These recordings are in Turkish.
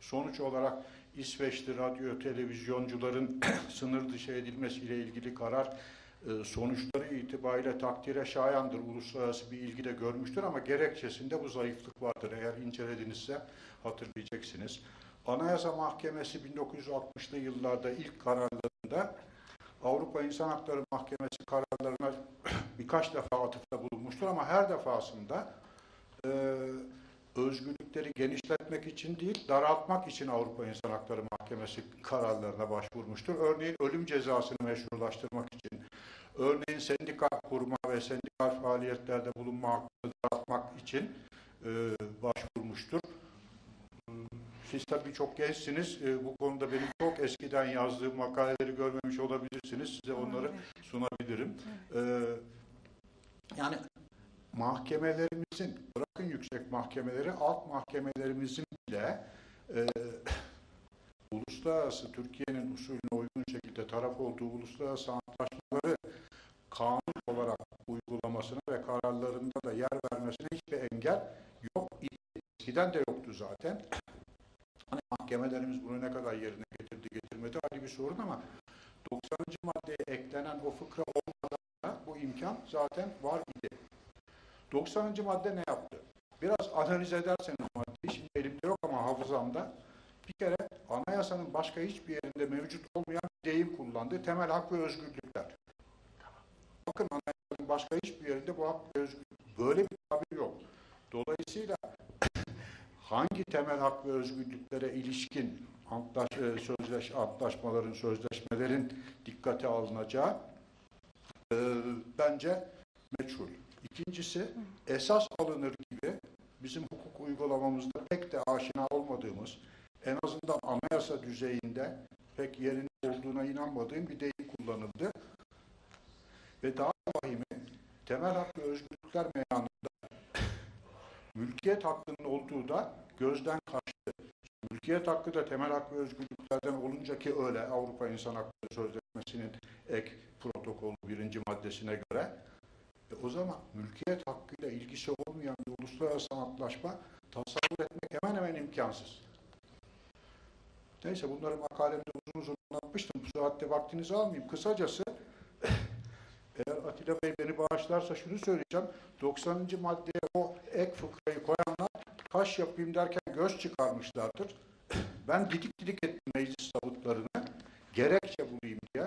Sonuç olarak İsveçli radyo televizyoncuların sınır dışı edilmesiyle ilgili karar e, sonuçları itibariyle takdire şayandır. Uluslararası bir ilgi de görmüştür ama gerekçesinde bu zayıflık vardır. Eğer inceledinizse hatırlayacaksınız. Anayasa Mahkemesi 1960'lı yıllarda ilk kararlarında Avrupa İnsan Hakları Mahkemesi kararlarına birkaç defa atıfta bulunmuştur ama her defasında e, özgürlükleri genişletmek için değil, daraltmak için Avrupa İnsan Hakları Mahkemesi kararlarına başvurmuştur. Örneğin ölüm cezasını meşrulaştırmak için, örneğin sendika kurma ve sendikal faaliyetlerde bulunma hakkını daraltmak için e, başvurmuştur. Siz tabii çok gençsiniz. E, bu konuda benim çok eskiden yazdığım makaleleri görmemiş olabilirsiniz. Size onları sunabilirim. E, yani mahkemelerimizin, bırakın yüksek mahkemeleri, alt mahkemelerimizin bile e, uluslararası, Türkiye'nin usulüne uygun şekilde taraf olduğu uluslararası antlaşmaları kanun olarak uygulamasına ve kararlarında da yer vermesine hiçbir engel yok. Eskiden de yoktu zaten. Hani mahkemelerimiz bunu ne kadar yerine getirdi getirmedi ayrı bir sorun ama 90. maddeye eklenen o fıkra olmadan da bu imkan zaten var idi. 90. madde ne yaptı? Biraz analiz ederseniz maddeyi, şimdi elimde yok ama hafızamda bir kere anayasanın başka hiçbir yerinde mevcut olmayan bir deyim kullandı. Temel hak ve özgürlükler. Bakın anayasanın başka hiçbir yerinde bu hak ve özgürlük. Böyle bir tabir yok. Dolayısıyla hangi temel hak ve özgürlüklere ilişkin antlaş, e, sözleş, antlaşmaların, sözleşmelerin dikkate alınacağı e, bence meçhul. İkincisi esas alınır gibi bizim hukuk uygulamamızda pek de aşina olmadığımız, en azından anayasa düzeyinde pek yerinde olduğuna inanmadığım bir deyim kullanıldı. Ve daha vahimi temel hak ve özgürlükler meyanında mülkiyet hakkının olduğu da gözden kaçtı. Mülkiyet hakkı da temel hak ve özgürlüklerden olunca ki öyle Avrupa İnsan Hakları Sözleşmesi'nin ek protokolü birinci maddesine göre e o zaman mülkiyet hakkıyla ilgisi olmayan bir uluslararası antlaşma tasavvur etmek hemen hemen imkansız. Neyse bunları makalemde uzun uzun anlatmıştım. Bu saatte vaktinizi almayayım. Kısacası eğer Atilla Bey beni bağışlarsa şunu söyleyeceğim. 90. maddeye o ek fıkrayı koyanlar kaş yapayım derken göz çıkarmışlardır. Ben didik didik ettim meclis tabutlarını. Gerekçe bulayım diye.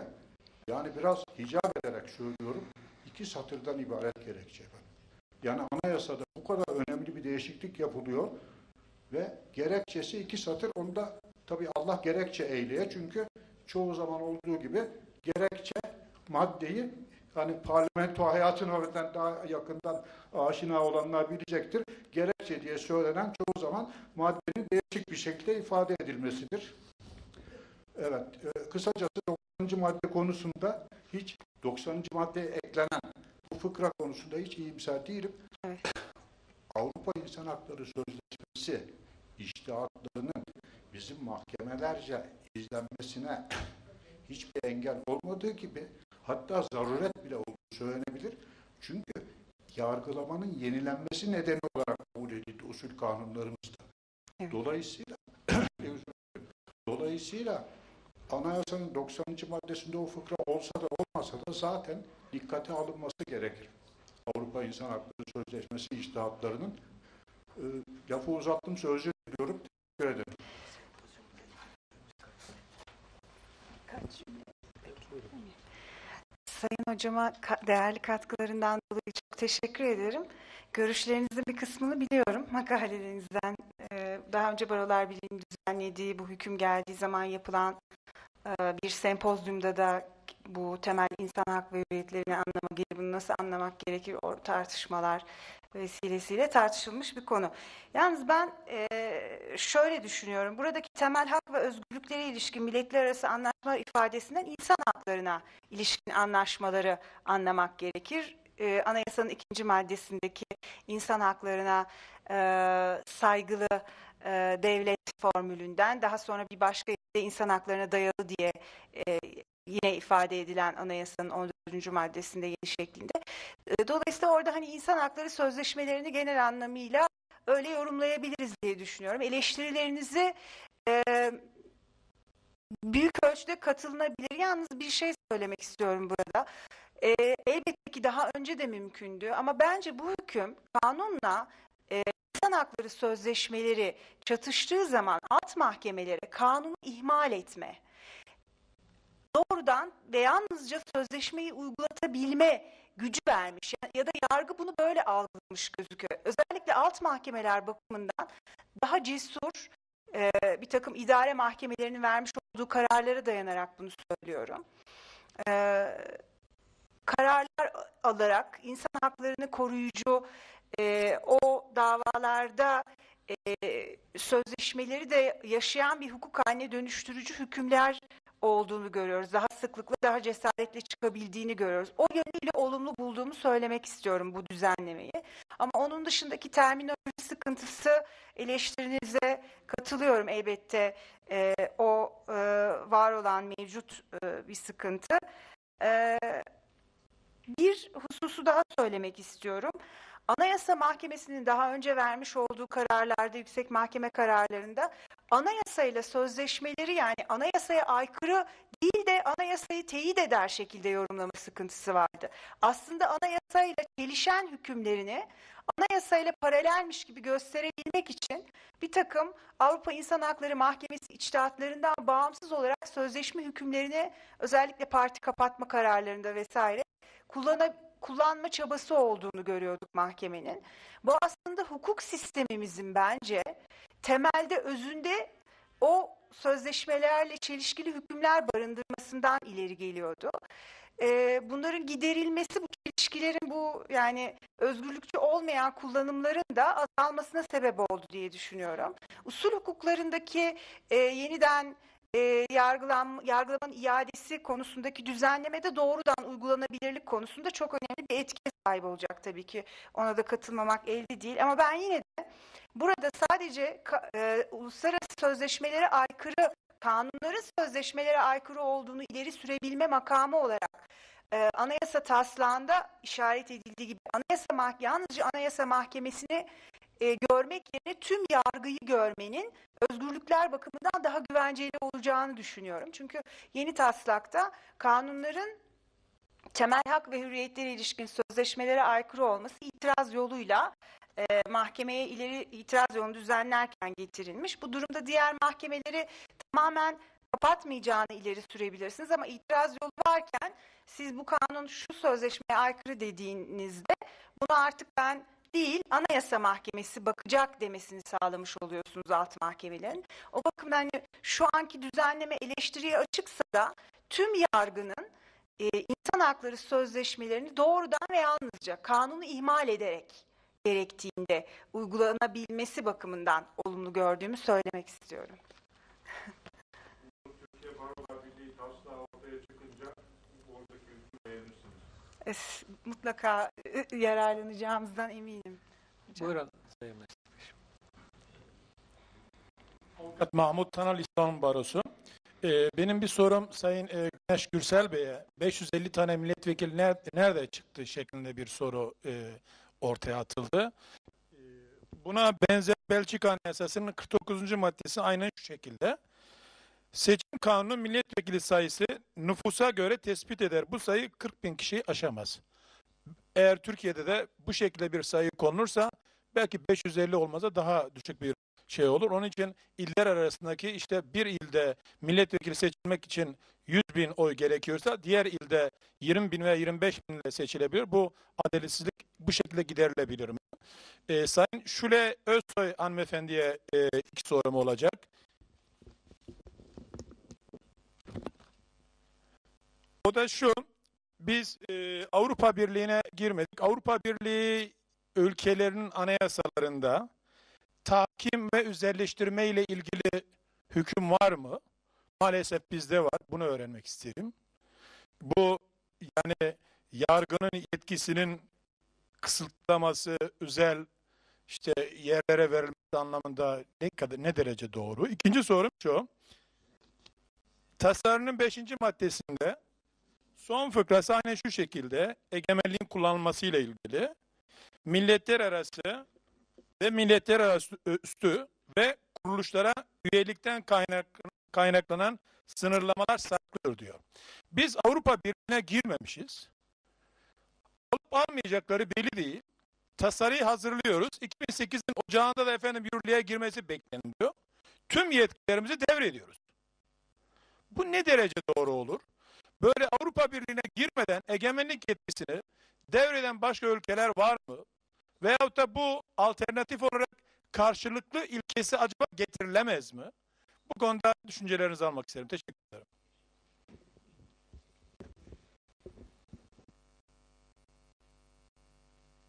Yani biraz hicap ederek söylüyorum. İki satırdan ibaret gerekçe. Yani anayasada bu kadar önemli bir değişiklik yapılıyor ve gerekçesi iki satır. Onu da tabii Allah gerekçe eyleye. Çünkü çoğu zaman olduğu gibi gerekçe maddeyi hani parlamento hayatına öğreten daha yakından aşina olanlar bilecektir. Gerekçe diye söylenen çoğu zaman maddenin değişik bir şekilde ifade edilmesidir. Evet, e, kısacası 90. madde konusunda hiç 90. maddeye eklenen bu fıkra konusunda hiç iyimser değilim. Evet. Avrupa İnsan Hakları Sözleşmesi iştihatlarının bizim mahkemelerce izlenmesine hiçbir engel olmadığı gibi hatta zaruret bile olduğu söylenebilir. Çünkü yargılamanın yenilenmesi nedeni olarak kabul edildi usul kanunlarımızda. Evet. Dolayısıyla dolayısıyla anayasanın 90. maddesinde o fıkra olsa da olmasa da zaten dikkate alınması gerekir. Avrupa İnsan Hakları Sözleşmesi iştihatlarının e, lafı uzattım sözü diliyorum. Teşekkür ederim. Sayın hocama değerli katkılarından dolayı çok teşekkür ederim. Görüşlerinizin bir kısmını biliyorum makalelerinizden. Ee, Daha önce Barolar Birliği'nin düzenlediği bu hüküm geldiği zaman yapılan e, bir sempozyumda da bu temel insan hak ve hürriyetlerini anlama gelir, bunu nasıl anlamak gerekir o tartışmalar vesilesiyle tartışılmış bir konu. Yalnız ben e, şöyle düşünüyorum. Buradaki temel hak ve özgürlüklere ilişkin milletler arası anlaşma ifadesinden insan haklarına ilişkin anlaşmaları anlamak gerekir. E, anayasanın ikinci maddesindeki insan haklarına e, saygılı e, devlet formülünden daha sonra bir başka insan haklarına dayalı diye e, yine ifade edilen anayasanın 14. maddesinde yeni şeklinde. E, Dolayısıyla orada hani insan hakları sözleşmelerini genel anlamıyla öyle yorumlayabiliriz diye düşünüyorum. Eleştirilerinizi e, büyük ölçüde katılınabilir. Yalnız bir şey söylemek istiyorum burada. E, elbette ki daha önce de mümkündü ama bence bu hüküm kanunla e, insan hakları sözleşmeleri çatıştığı zaman alt mahkemelere kanunu ihmal etme, doğrudan ve yalnızca sözleşmeyi uygulatabilme gücü vermiş Ya- da yargı bunu böyle algılamış gözüküyor. Özellikle alt mahkemeler bakımından daha cesur e, bir takım idare mahkemelerinin vermiş olduğu kararlara dayanarak bunu söylüyorum. E, kararlar alarak insan haklarını koruyucu e, o davalarda e, sözleşmeleri de yaşayan bir hukuk haline dönüştürücü hükümler olduğunu görüyoruz. Daha sıklıkla, daha cesaretle çıkabildiğini görüyoruz. O yönüyle olumlu bulduğumu söylemek istiyorum bu düzenlemeyi. Ama onun dışındaki terminoloji sıkıntısı eleştirinize katılıyorum elbette. Ee, o e, var olan mevcut e, bir sıkıntı. Ee, bir hususu daha söylemek istiyorum. Anayasa Mahkemesi'nin daha önce vermiş olduğu kararlarda, yüksek mahkeme kararlarında anayasayla sözleşmeleri yani anayasaya aykırı değil de anayasayı teyit eder şekilde yorumlama sıkıntısı vardı. Aslında anayasayla çelişen hükümlerini anayasayla paralelmiş gibi gösterebilmek için bir takım Avrupa İnsan Hakları Mahkemesi içtihatlarından bağımsız olarak sözleşme hükümlerini özellikle parti kapatma kararlarında vesaire kullana, kullanma çabası olduğunu görüyorduk mahkemenin. Bu aslında hukuk sistemimizin bence temelde özünde o sözleşmelerle çelişkili hükümler barındırmasından ileri geliyordu. Ee, bunların giderilmesi bu çelişkilerin bu yani özgürlükçü olmayan kullanımların da azalmasına sebep oldu diye düşünüyorum. Usul hukuklarındaki e, yeniden e, yargılan, yargılamanın iadesi konusundaki düzenlemede doğrudan uygulanabilirlik konusunda çok önemli bir etki sahibi olacak tabii ki. Ona da katılmamak elde değil. Ama ben yine de burada sadece e, uluslararası sözleşmelere aykırı, kanunların sözleşmelere aykırı olduğunu ileri sürebilme makamı olarak e, anayasa taslağında işaret edildiği gibi anayasa mah yalnızca anayasa mahkemesini e, görmek yerine tüm yargıyı görmenin özgürlükler bakımından daha güvenceli olacağını düşünüyorum. Çünkü yeni taslakta kanunların temel hak ve hürriyetlere ilişkin sözleşmelere aykırı olması itiraz yoluyla e, mahkemeye ileri itiraz yolunu düzenlerken getirilmiş. Bu durumda diğer mahkemeleri tamamen kapatmayacağını ileri sürebilirsiniz ama itiraz yolu varken siz bu kanun şu sözleşmeye aykırı dediğinizde bunu artık ben değil anayasa mahkemesi bakacak demesini sağlamış oluyorsunuz alt mahkemelerin. O bakımdan hani şu anki düzenleme eleştiriye açıksa da tüm yargının e, insan hakları sözleşmelerini doğrudan ve yalnızca kanunu ihmal ederek gerektiğinde uygulanabilmesi bakımından olumlu gördüğümü söylemek istiyorum. Barolar Birliği taslağı ortaya çıkınca oradaki hükmü beğenirsiniz. Es- Mutlaka e, yararlanacağımızdan eminim. Hocam. Buyurun Sayın Meslektaşım. Avukat Mahmut Tanal İstanbul Barosu. Ee, benim bir sorum Sayın e, Güneş Gürsel Bey'e 550 tane milletvekili nerede, nerede çıktı şeklinde bir soru e, ortaya atıldı. Ee, buna benzer Belçika Anayasası'nın 49. maddesi aynen şu şekilde. Seçim kanunu milletvekili sayısı nüfusa göre tespit eder. Bu sayı 40 bin kişiyi aşamaz. Eğer Türkiye'de de bu şekilde bir sayı konulursa belki 550 olmasa daha düşük bir şey olur. Onun için iller arasındaki işte bir ilde milletvekili seçilmek için 100 bin oy gerekiyorsa diğer ilde 20 bin veya 25 bin ile seçilebilir. Bu adaletsizlik bu şekilde giderilebilir. Ee, Sayın Şule Özsoy hanımefendiye e, iki sorum olacak. O da şu, biz e, Avrupa Birliği'ne girmedik. Avrupa Birliği ülkelerinin anayasalarında tahkim ve özelleştirme ile ilgili hüküm var mı? Maalesef bizde var. Bunu öğrenmek isterim. Bu yani yargının yetkisinin kısıtlaması, özel işte yerlere verilmesi anlamında ne kadar ne derece doğru? İkinci sorum şu. Tasarının beşinci maddesinde son fıkrası aynen şu şekilde egemenliğin kullanılması ile ilgili milletler arası ve milletler arası üstü ve kuruluşlara üyelikten kaynak, kaynaklanan sınırlamalar saklıdır diyor. Biz Avrupa Birliği'ne girmemişiz. Alıp almayacakları belli değil. Tasarıyı hazırlıyoruz. 2008'in ocağında da efendim yürürlüğe girmesi bekleniliyor. Tüm yetkilerimizi devrediyoruz. Bu ne derece doğru olur? Böyle Avrupa Birliği'ne girmeden egemenlik yetkisini devreden başka ülkeler var mı? Veyahut da bu alternatif olarak karşılıklı ilkesi acaba getirilemez mi? Bu konuda düşüncelerinizi almak isterim. Teşekkür ederim.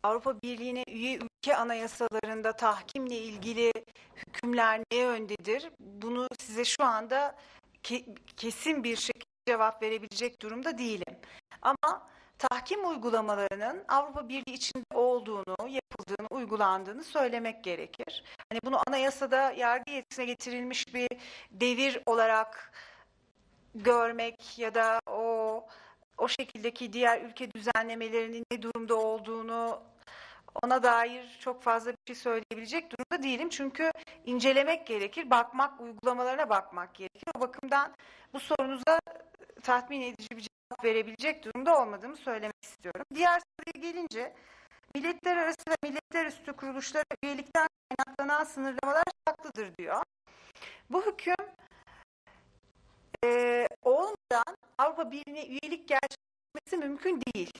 Avrupa Birliği'ne üye ülke anayasalarında tahkimle ilgili hükümler ne yöndedir? Bunu size şu anda ke- kesin bir şekilde cevap verebilecek durumda değilim. Ama tahkim uygulamalarının Avrupa Birliği içinde olduğunu, yapıldığını, uygulandığını söylemek gerekir. Hani bunu anayasada yargı yetkisine getirilmiş bir devir olarak görmek ya da o o şekildeki diğer ülke düzenlemelerinin ne durumda olduğunu ona dair çok fazla bir şey söyleyebilecek durumda değilim. Çünkü incelemek gerekir, bakmak, uygulamalarına bakmak gerekir. O bakımdan bu sorunuza tatmin edici bir cevap verebilecek durumda olmadığımı söylemek istiyorum. Diğer soruya gelince milletler arası ve milletler üstü kuruluşlara üyelikten kaynaklanan sınırlamalar saklıdır diyor. Bu hüküm e, olmadan Avrupa Birliği'ne üyelik gerçekleşmesi mümkün değil.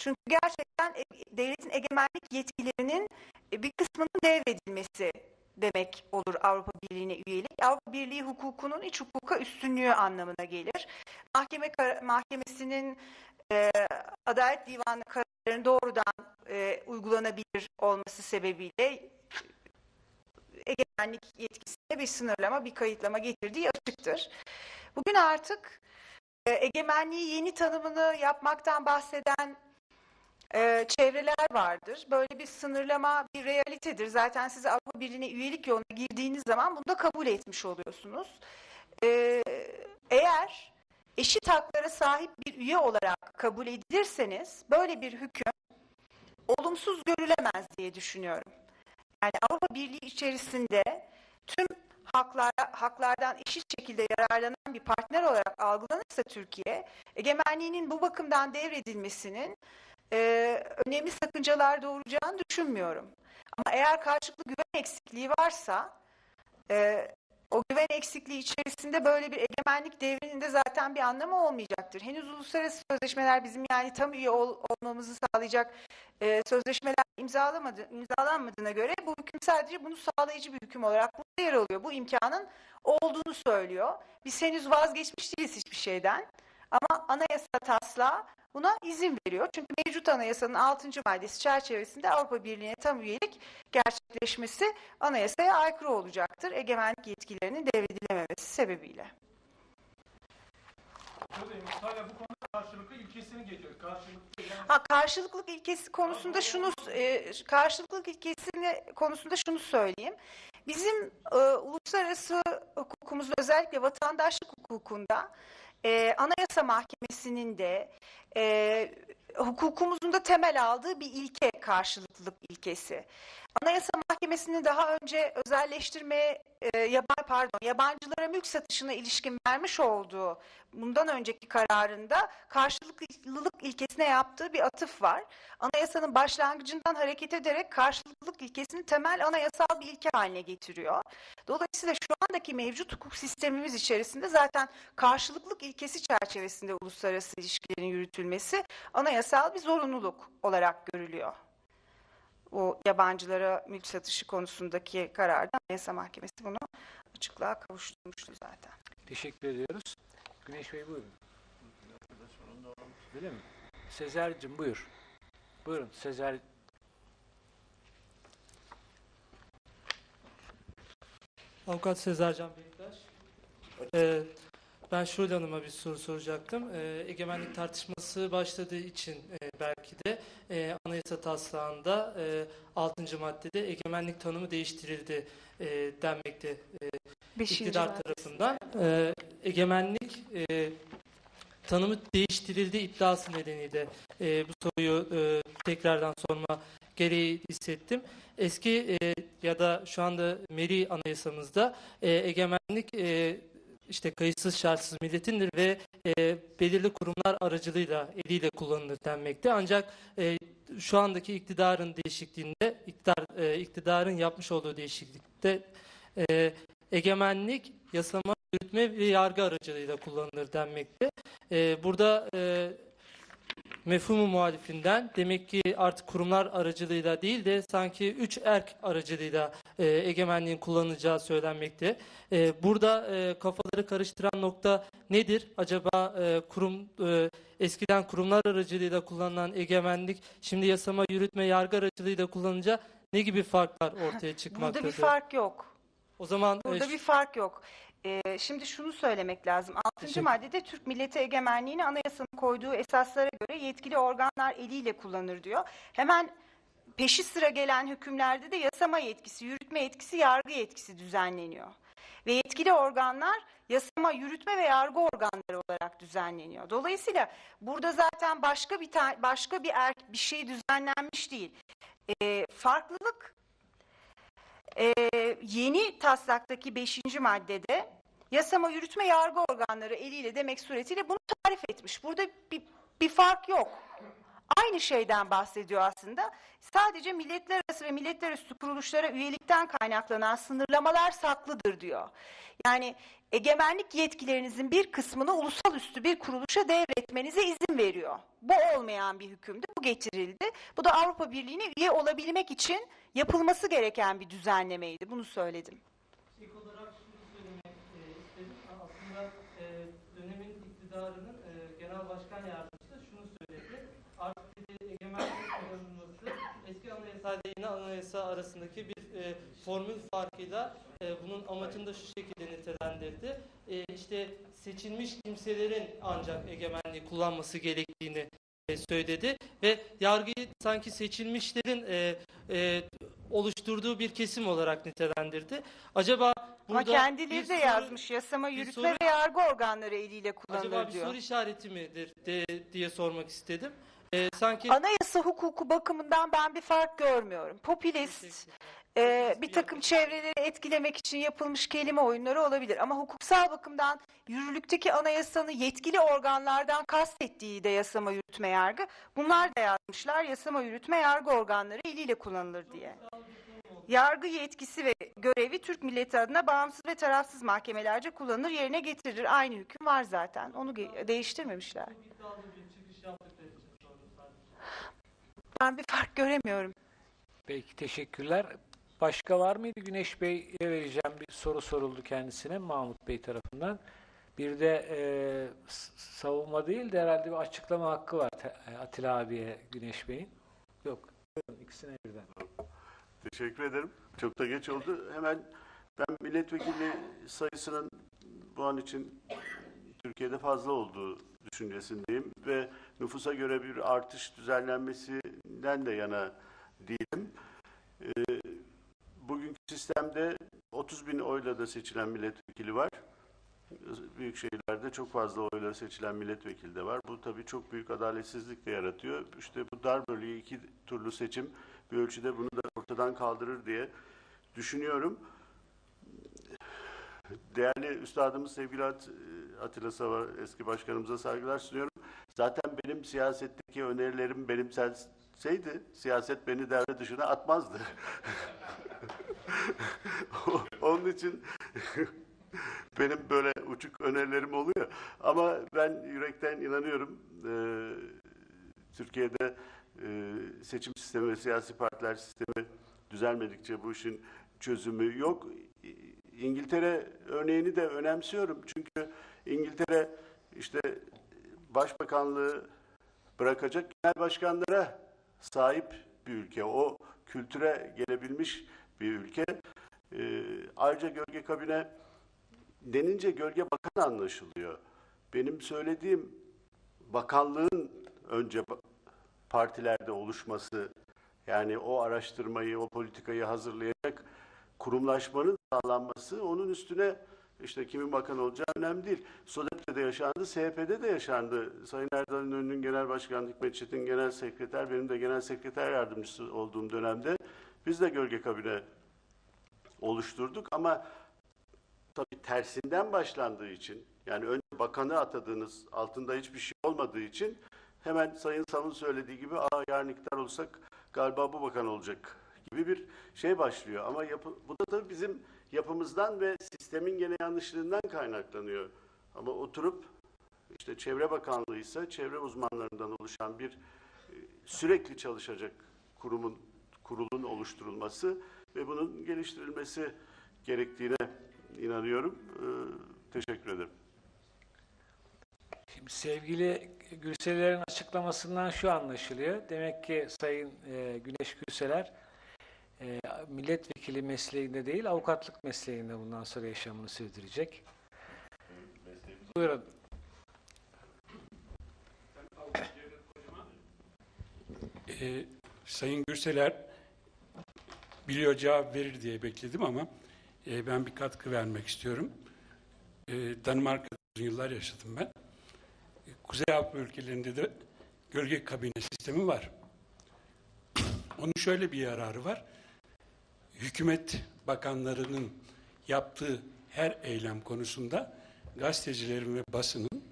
Çünkü gerçekten e- devletin egemenlik yetkilerinin e, bir kısmının devredilmesi demek olur Avrupa Birliği'ne üyelik. Avrupa Birliği hukukunun iç hukuka üstünlüğü anlamına gelir. Mahkeme mahkemesinin e, Adalet Divanı kararlarının doğrudan e, uygulanabilir olması sebebiyle egemenlik yetkisine bir sınırlama, bir kayıtlama getirdiği açıktır. Bugün artık e, egemenliği yeni tanımını yapmaktan bahseden e, çevreler vardır. Böyle bir sınırlama bir realitedir. Zaten siz Avrupa Birliği'ne üyelik yoluna girdiğiniz zaman bunu da kabul etmiş oluyorsunuz. E, eğer eşit haklara sahip bir üye olarak kabul edilirseniz böyle bir hüküm olumsuz görülemez diye düşünüyorum. Yani Avrupa Birliği içerisinde tüm haklara, haklardan eşit şekilde yararlanan bir partner olarak algılanırsa Türkiye, egemenliğinin bu bakımdan devredilmesinin e, önemli sakıncalar doğuracağını düşünmüyorum. Ama eğer karşılıklı güven eksikliği varsa, e, o güven eksikliği içerisinde böyle bir egemenlik devrinin de zaten bir anlamı olmayacaktır. Henüz uluslararası sözleşmeler bizim yani tam üye ol- olmamızı sağlayacak e, sözleşmeler imzalamadı, imzalanmadığına göre bu hüküm sadece bunu sağlayıcı bir hüküm olarak burada yer alıyor. Bu imkanın olduğunu söylüyor. Biz henüz vazgeçmiş değiliz hiçbir şeyden. Ama anayasa taslağı buna izin veriyor. Çünkü mevcut anayasanın 6. maddesi çerçevesinde Avrupa Birliği'ne tam üyelik gerçekleşmesi anayasaya aykırı olacaktır. Egemenlik yetkilerinin devredilememesi sebebiyle. Hala bu konuda karşılıklı ilkesini getiriyor. Karşılıklı yani Ha karşılıklılık ilkesi konusunda şunu e, karşılıklılık ilkesini konusunda şunu söyleyeyim. Bizim e, uluslararası hukukumuzda özellikle vatandaşlık hukukunda e, Anayasa Mahkemesi'nin de e, hukukumuzun da temel aldığı bir ilke karşılıklılık ilkesi. Anayasa Mahkemesi'nin daha önce özelleştirme e, yaban pardon yabancılara mülk satışına ilişkin vermiş olduğu bundan önceki kararında karşılıklılık ilkesine yaptığı bir atıf var. Anayasanın başlangıcından hareket ederek karşılıklılık ilkesini temel anayasal bir ilke haline getiriyor. Dolayısıyla şu andaki mevcut hukuk sistemimiz içerisinde zaten karşılıklılık ilkesi çerçevesinde uluslararası ilişkilerin yürütülmesi anayasal bir zorunluluk olarak görülüyor. O yabancılara mülk satışı konusundaki kararda Anayasa Mahkemesi bunu açıklığa kavuşturmuştu zaten. Teşekkür ediyoruz. Güneş Bey buyurun. Öyle mi? Sezer'cim buyur. Buyurun Sezer. Avukat Sezer Can Bektaş. Ee, ben Şule Hanım'a bir soru soracaktım. Ee, egemenlik tartışması başladığı için e, belki de e, Anayasa taslağında e, 6. maddede egemenlik tanımı değiştirildi e, denmekte e, Beşinci iktidar madde. tarafından. E, egemenlik e, tanımı değiştirildi iddiası nedeniyle e, bu soruyu e, tekrardan sorma gereği hissettim. Eski e, ya da şu anda Meri Anayasamızda e, egemenlik e, işte kayıtsız şartsız milletindir ve e, belirli kurumlar aracılığıyla eliyle kullanılır denmekte. Ancak e, şu andaki iktidarın değişikliğinde, iktidar, e, iktidarın yapmış olduğu değişiklikte e, egemenlik yasama, yürütme ve yargı aracılığıyla kullanılır denmekte. E, burada e, mefhumu muhalifinden demek ki artık kurumlar aracılığıyla değil de sanki üç erk aracılığıyla e, egemenliğin kullanılacağı söylenmekte. E, burada e, kafaları karıştıran nokta nedir? Acaba e, kurum e, eskiden kurumlar aracılığıyla kullanılan egemenlik şimdi yasama, yürütme, yargı aracılığıyla kullanınca ne gibi farklar ortaya çıkmaktadır? Burada bir fark yok. O zaman e, Burada bir fark yok. Ee, şimdi şunu söylemek lazım. 6. Teşekkür- maddede Türk milleti egemenliğini anayasanın koyduğu esaslara göre yetkili organlar eliyle kullanır diyor. Hemen peşi sıra gelen hükümlerde de yasama yetkisi, yürütme yetkisi, yargı yetkisi düzenleniyor. Ve yetkili organlar yasama, yürütme ve yargı organları olarak düzenleniyor. Dolayısıyla burada zaten başka bir başka bir er, bir şey düzenlenmiş değil. Ee, farklılık ee, yeni taslaktaki 5. maddede yasama, yürütme, yargı organları eliyle demek suretiyle bunu tarif etmiş. Burada bir, bir fark yok. Aynı şeyden bahsediyor aslında. Sadece milletler arası ve milletler üstü kuruluşlara üyelikten kaynaklanan sınırlamalar saklıdır diyor. Yani egemenlik yetkilerinizin bir kısmını ulusal üstü bir kuruluşa devretmenize izin veriyor. Bu olmayan bir hükümdü. Bu getirildi. Bu da Avrupa Birliği'ne üye olabilmek için yapılması gereken bir düzenlemeydi. Bunu söyledim. İlk olarak şunu söylemek e, istedim. Aslında e, dönemin iktidarının e, genel başkan yardımcısı da şunu söyledi. Artık dedi, egemenlik kazanılması eski anayasa ile yeni anayasa arasındaki bir e, formül farkıyla e, bunun amacını da şu şekilde nitelendirdi. E, işte seçilmiş kimselerin ancak egemenliği kullanması gerektiğini e, söyledi ve yargıyı sanki seçilmişlerin e, e, oluşturduğu bir kesim olarak nitelendirdi. Acaba Ama burada kendileri bir de soru- yazmış. Yasama, bir yürütme soru- ve yargı organları eliyle kullanılır Acaba bir diyor. soru işareti midir de- diye sormak istedim. E, sanki Anayasa hukuku bakımından ben bir fark görmüyorum. Popülist, e, bir takım çevreleri etkilemek için yapılmış kelime oyunları olabilir. Ama hukuksal bakımdan yürürlükteki anayasanın yetkili organlardan kastettiği de yasama, yürütme, yargı. Bunlar da yazmışlar. Yasama, yürütme, yargı organları eliyle kullanılır diye. Yargı yetkisi ve görevi Türk milleti adına bağımsız ve tarafsız mahkemelerce kullanılır, yerine getirilir. Aynı hüküm var zaten. Onu değiştirmemişler. iddialı bir çıkış yaptıkları için sordum sadece. Ben bir fark göremiyorum. Peki teşekkürler. Başka var mıydı? Güneş Bey'e vereceğim bir soru soruldu kendisine Mahmut Bey tarafından. Bir de e, savunma değil de herhalde bir açıklama hakkı var e, Atilla abiye Güneş Bey'in. Yok. İkisine birden. Teşekkür ederim. Çok da geç oldu. Hemen ben milletvekili sayısının bu an için Türkiye'de fazla olduğu düşüncesindeyim ve nüfusa göre bir artış düzenlenmesinden de yana değilim. Ee, bugünkü sistemde 30 bin oyla da seçilen milletvekili var. Büyük şehirlerde çok fazla oyla seçilen milletvekili de var. Bu tabii çok büyük adaletsizlik de yaratıyor. İşte bu dar bölüğü iki turlu seçim bir ölçüde bunu da ortadan kaldırır diye düşünüyorum. Değerli üstadımız sevgili At- Atilla Sava eski başkanımıza saygılar sunuyorum. Benim siyasetteki önerilerim benimsenseydi siyaset beni devre dışına atmazdı. Onun için benim böyle uçuk önerilerim oluyor. Ama ben yürekten inanıyorum. Ee, Türkiye'de e, seçim sistemi ve siyasi partiler sistemi düzelmedikçe bu işin çözümü yok. İngiltere örneğini de önemsiyorum. Çünkü İngiltere işte başbakanlığı bırakacak genel başkanlara sahip bir ülke. O kültüre gelebilmiş bir ülke. Ee, ayrıca gölge kabine denince gölge bakan anlaşılıyor. Benim söylediğim bakanlığın önce partilerde oluşması, yani o araştırmayı, o politikayı hazırlayacak kurumlaşmanın sağlanması, onun üstüne işte kimin bakan olacağı önemli değil. SODEP'te de yaşandı, SHP'de de yaşandı. Sayın Erdal İnönü'nün genel başkanı, Hikmet Çetin genel sekreter, benim de genel sekreter yardımcısı olduğum dönemde biz de gölge kabine oluşturduk ama tabii tersinden başlandığı için yani önce bakanı atadığınız altında hiçbir şey olmadığı için hemen Sayın Sam'ın söylediği gibi aa yarın iktidar olursak galiba bu bakan olacak gibi bir şey başlıyor. Ama yapı, bu da tabii bizim yapımızdan ve sistemin gene yanlışlığından kaynaklanıyor. Ama oturup işte Çevre Bakanlığı ise çevre uzmanlarından oluşan bir e, sürekli çalışacak kurumun kurulun oluşturulması ve bunun geliştirilmesi gerektiğine inanıyorum. Ee, teşekkür ederim. Şimdi sevgili Gürseler'in açıklamasından şu anlaşılıyor. Demek ki Sayın e, Güneş Gürseler e, milletvekili mesleğinde değil, avukatlık mesleğinde bundan sonra yaşamını sürdürecek. Buyurun. Ee, Sayın Gürseler biliyor cevap verir diye bekledim ama e, ben bir katkı vermek istiyorum. E, Danimarka'da yıllar yaşadım ben. E, Kuzey Avrupa ülkelerinde de gölge kabine sistemi var. Onun şöyle bir yararı var. Hükümet bakanlarının yaptığı her eylem konusunda gazetecilerin ve basının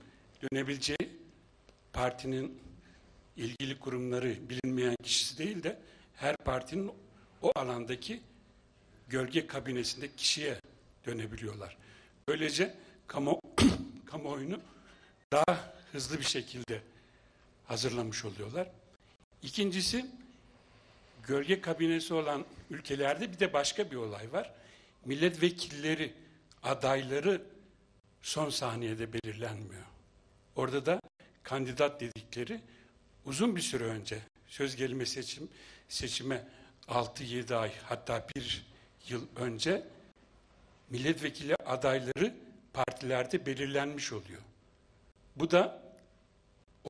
dönebileceği partinin ilgili kurumları bilinmeyen kişisi değil de her partinin o alandaki gölge kabinesinde kişiye dönebiliyorlar. Böylece kamu, kamuoyunu daha hızlı bir şekilde hazırlamış oluyorlar. İkincisi gölge kabinesi olan ülkelerde bir de başka bir olay var. Milletvekilleri, adayları son saniyede belirlenmiyor. Orada da kandidat dedikleri uzun bir süre önce söz gelimi seçim seçime 6-7 ay hatta bir yıl önce milletvekili adayları partilerde belirlenmiş oluyor. Bu da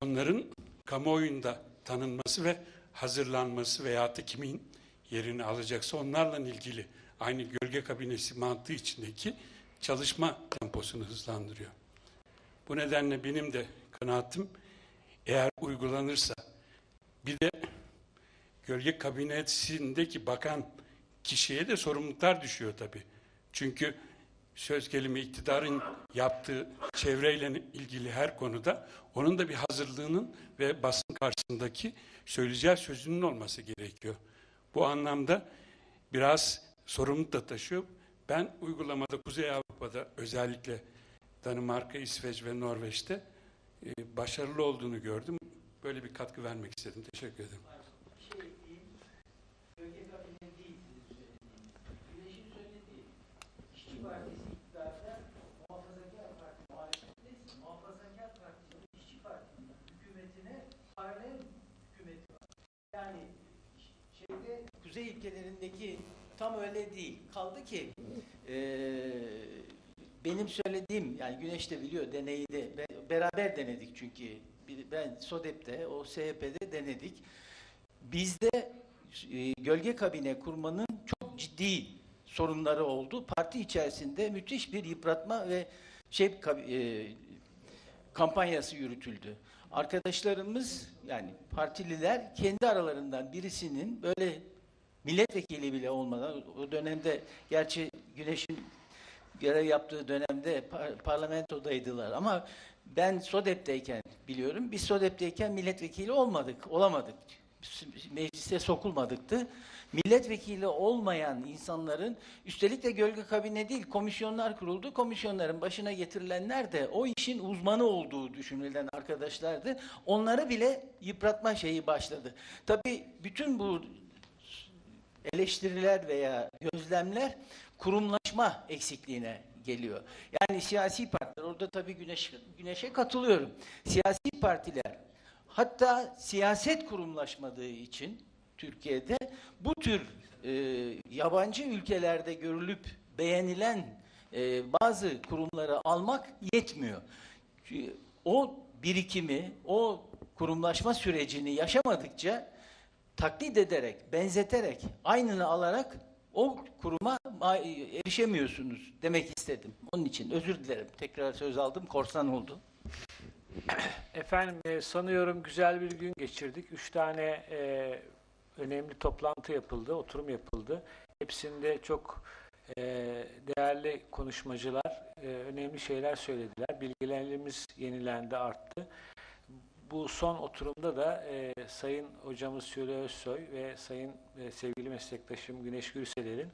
onların kamuoyunda tanınması ve hazırlanması veya da kimin yerini alacaksa onlarla ilgili aynı gölge kabinesi mantığı içindeki çalışma temposunu hızlandırıyor. Bu nedenle benim de kanaatim eğer uygulanırsa bir de gölge kabinesindeki bakan kişiye de sorumluluklar düşüyor tabii. Çünkü söz gelimi iktidarın yaptığı çevreyle ilgili her konuda onun da bir hazırlığının ve basın karşısındaki söyleyeceği sözünün olması gerekiyor. Bu anlamda biraz sorumluluk da taşıyor. Ben uygulamada Kuzey Avrupa'da özellikle Danimarka, İsveç ve Norveç'te e, başarılı olduğunu gördüm. Böyle bir katkı vermek istedim. Teşekkür ederim. Yani şeyde kuzey ülkelerindeki tam öyle değil. Kaldı ki eee, benim söylediğim yani Güneş de biliyor deneyi de be- beraber denedik çünkü ben SODEP'te o SHP'de denedik. Bizde e, gölge kabine kurmanın çok ciddi sorunları oldu. Parti içerisinde müthiş bir yıpratma ve şey e, kampanyası yürütüldü. Arkadaşlarımız yani partililer kendi aralarından birisinin böyle milletvekili bile olmadan o dönemde gerçi Güneş'in görev yaptığı dönemde par- parlamentodaydılar ama ben SODEP'teyken biliyorum. Biz SODEP'teyken milletvekili olmadık, olamadık. Meclise sokulmadıktı. Milletvekili olmayan insanların üstelik de gölge kabine değil komisyonlar kuruldu. Komisyonların başına getirilenler de o işin uzmanı olduğu düşünülen arkadaşlardı. Onları bile yıpratma şeyi başladı. Tabii bütün bu eleştiriler veya gözlemler kurumlaşma eksikliğine geliyor. Yani siyasi partiler, orada tabii güneş, güneşe katılıyorum. Siyasi partiler, hatta siyaset kurumlaşmadığı için Türkiye'de bu tür e, yabancı ülkelerde görülüp beğenilen e, bazı kurumları almak yetmiyor. O birikimi, o kurumlaşma sürecini yaşamadıkça taklit ederek, benzeterek, aynını alarak o kuruma ma- erişemiyorsunuz demek istedim. Onun için özür dilerim. Tekrar söz aldım, korsan oldu. Efendim e, sanıyorum güzel bir gün geçirdik. Üç tane e, önemli toplantı yapıldı, oturum yapıldı. Hepsinde çok E, değerli konuşmacılar e, önemli şeyler söylediler. Bilgilerimiz yenilendi, arttı. Bu son oturumda da e, Sayın Hocamız Şule Özsoy ve Sayın e, sevgili meslektaşım Güneş Gürseler'in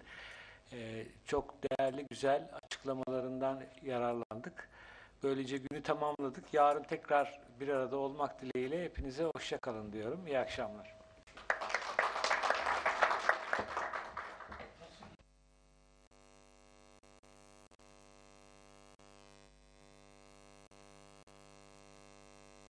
e, çok değerli, güzel açıklamalarından yararlandık. Böylece günü tamamladık. Yarın tekrar bir arada olmak dileğiyle hepinize hoşça kalın diyorum. İyi akşamlar.